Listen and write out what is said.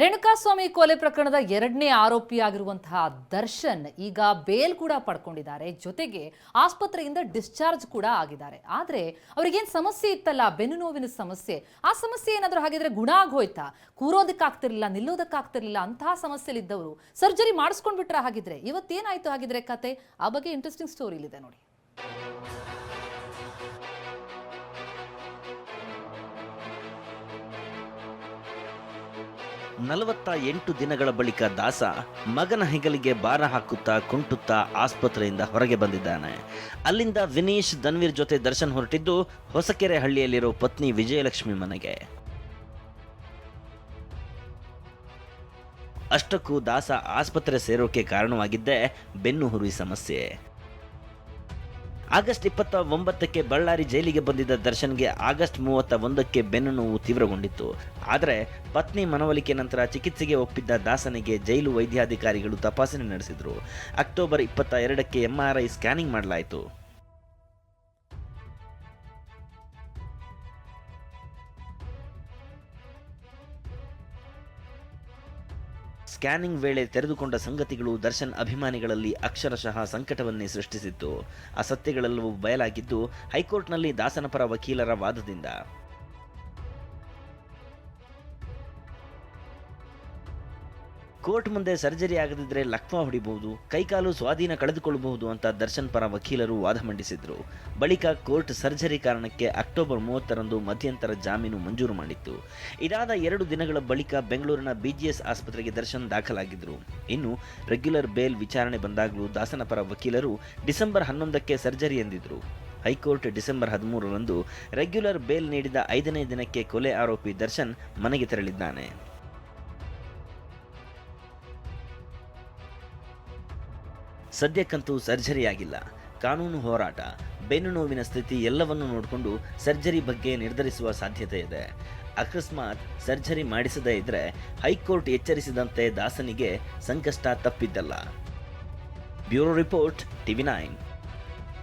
ರೇಣುಕಾಸ್ವಾಮಿ ಕೊಲೆ ಪ್ರಕರಣದ ಎರಡನೇ ಆರೋಪಿಯಾಗಿರುವಂತಹ ದರ್ಶನ್ ಈಗ ಬೇಲ್ ಕೂಡ ಪಡ್ಕೊಂಡಿದ್ದಾರೆ. ಜೊತೆಗೆ ಆಸ್ಪತ್ರೆಯಿಂದ ಡಿಸ್ಚಾರ್ಜ್ ಕೂಡ ಆಗಿದ್ದಾರೆ. ಆದ್ರೆ ಅವ್ರಿಗೇನ್ ಸಮಸ್ಯೆ ಇತ್ತಲ್ಲ? ಬೆನ್ನು ನೋವಿನ ಸಮಸ್ಯೆ. ಆ ಸಮಸ್ಯೆ ಏನಾದರೂ ಹಾಗಿದ್ರೆ ಗುಣ ಆಗೋಯ್ತಾ? ಕೂರೋದಕ್ಕಾಗ್ತಿರ್ಲಿಲ್ಲ ನಿಲ್ಲೋದಕ್ಕಾಗ್ತಿರ್ಲಿಲ್ಲ ಅಂತಹ ಸಮಸ್ಯೆಲಿದ್ದವರು. ಸರ್ಜರಿ ಮಾಡಿಸ್ಕೊಂಡ್ಬಿಟ್ರೆ ಹಾಗಿದ್ರೆ? ಇವತ್ತೇನಾಯ್ತು ಹಾಗಿದ್ರೆ ಕತೆ? ಆ ಬಗ್ಗೆ ಇಂಟ್ರೆಸ್ಟಿಂಗ್ ಸ್ಟೋರಿ ಇಲ್ಲಿದೆ ನೋಡಿ. ನಲವತ್ತ ಎಂಟು ದಿನಗಳ ಬಳಿಕ ದಾಸ ಮಗನ ಹೆಗಲಿಗೆ ಭಾರ ಹಾಕುತ್ತಾ ಕುಂಟುತ್ತಾ ಆಸ್ಪತ್ರೆಯಿಂದ ಹೊರಗೆ ಬಂದಿದ್ದಾನೆ. ಅಲ್ಲಿಂದ ವಿನೀಶ್ ಧನ್ವೀರ್ ಜೊತೆ ದರ್ಶನ್ ಹೊರಟಿದ್ದು ಹೊಸಕೆರೆ ಹಳ್ಳಿಯಲ್ಲಿರೋ ಪತ್ನಿ ವಿಜಯಲಕ್ಷ್ಮಿ ಮನೆಗೆ. ಅಷ್ಟಕ್ಕೂ ದಾಸ ಆಸ್ಪತ್ರೆ ಸೇರೋಕೆ ಕಾರಣವಾಗಿದ್ದೇ ಬೆನ್ನುಹುರಿ ಸಮಸ್ಯೆ. ಆಗಸ್ಟ್ ಇಪ್ಪತ್ತ ಒಂಬತ್ತಕ್ಕೆ ಬಳ್ಳಾರಿ ಜೈಲಿಗೆ ಬಂದಿದ್ದ ದರ್ಶನ್ಗೆ ಆಗಸ್ಟ್ ಮೂವತ್ತ ಒಂದಕ್ಕೆ ಬೆನ್ನು ನೋವು ತೀವ್ರಗೊಂಡಿತ್ತು. ಆದರೆ ಪತ್ನಿ ಮನವೊಲಿಕೆ ನಂತರ ಚಿಕಿತ್ಸೆಗೆ ಒಪ್ಪಿದ್ದ ದಾಸನಿಗೆ ಜೈಲು ವೈದ್ಯಾಧಿಕಾರಿಗಳು ತಪಾಸಣೆ ನಡೆಸಿದರು. ಅಕ್ಟೋಬರ್ ಇಪ್ಪತ್ತ ಎರಡಕ್ಕೆ ಎಂಆರ್ಐ ಸ್ಕ್ಯಾನಿಂಗ್ ಮಾಡಲಾಯಿತು. ಸ್ಕ್ಯಾನಿಂಗ್ ವೇಳೆ ತೆರೆದುಕೊಂಡ ಸಂಗತಿಗಳು ದರ್ಶನ್ ಅಭಿಮಾನಿಗಳಲ್ಲಿ ಅಕ್ಷರಶಃ ಸಂಕಟವನ್ನೇ ಸೃಷ್ಟಿಸಿತ್ತು. ಅಸತ್ಯಗಳೆಲ್ಲವೂ ಸತ್ಯಗಳೆಲ್ಲವೂ ಬಯಲಾಗಿದ್ದು ಹೈಕೋರ್ಟ್ನಲ್ಲಿ ದಾಸನ ಪರ ವಕೀಲರ ವಾದದಿಂದ. ಕೋರ್ಟ್ ಮುಂದೆ ಸರ್ಜರಿ ಆಗದಿದ್ರೆ ಲಕ್ವಾ ಹೊಡಿಬಹುದು, ಕೈಕಾಲು ಸ್ವಾಧೀನ ಕಳೆದುಕೊಳ್ಳಬಹುದು ಅಂತ ದರ್ಶನ್ ಪರ ವಕೀಲರು ವಾದ ಮಂಡಿಸಿದ್ರು. ಬಳಿಕ ಕೋರ್ಟ್ ಸರ್ಜರಿ ಕಾರಣಕ್ಕೆ ಅಕ್ಟೋಬರ್ ಮೂವತ್ತರಂದು ಮಧ್ಯಂತರ ಜಾಮೀನು ಮಂಜೂರು ಮಾಡಿತ್ತು. ಇದಾದ ಎರಡು ದಿನಗಳ ಬಳಿಕ ಬೆಂಗಳೂರಿನ ಬಿಜಿಎಸ್ ಆಸ್ಪತ್ರೆಗೆ ದರ್ಶನ್ ದಾಖಲಾಗಿದ್ರು. ಇನ್ನು ರೆಗ್ಯುಲರ್ ಬೇಲ್ ವಿಚಾರಣೆ ಬಂದಾಗಲೂ ದಾಸನ ಪರ ವಕೀಲರು ಡಿಸೆಂಬರ್ ಹನ್ನೊಂದಕ್ಕೆ ಸರ್ಜರಿ ಎಂದಿದ್ರು. ಹೈಕೋರ್ಟ್ ಡಿಸೆಂಬರ್ ಹದಿಮೂರರಂದು ರೆಗ್ಯುಲರ್ ಬೇಲ್ ನೀಡಿದ ಐದನೇ ದಿನಕ್ಕೆ ಕೊಲೆ ಆರೋಪಿ ದರ್ಶನ್ ಮನೆಗೆ ತೆರಳಿದ್ದಾನೆ. ಸದ್ಯಕ್ಕಂತೂ ಸರ್ಜರಿ ಆಗಿಲ್ಲ ಕಾನೂನು ಹೋರಾಟ, ಬೆನ್ನು ನೋವಿನ ಸ್ಥಿತಿ ಎಲ್ಲವನ್ನೂ ನೋಡಿಕೊಂಡು ಸರ್ಜರಿ ಬಗ್ಗೆ ನಿರ್ಧರಿಸುವ ಸಾಧ್ಯತೆ ಇದೆ. ಅಕಸ್ಮಾತ್ ಸರ್ಜರಿ ಮಾಡಿಸದೇ ಇದ್ರೆ ಹೈಕೋರ್ಟ್ ಎಚ್ಚರಿಸಿದಂತೆ ದಾಸನಿಗೆ ಸಂಕಷ್ಟ ತಪ್ಪಿದ್ದಲ್ಲ. Bureau report, TV nine.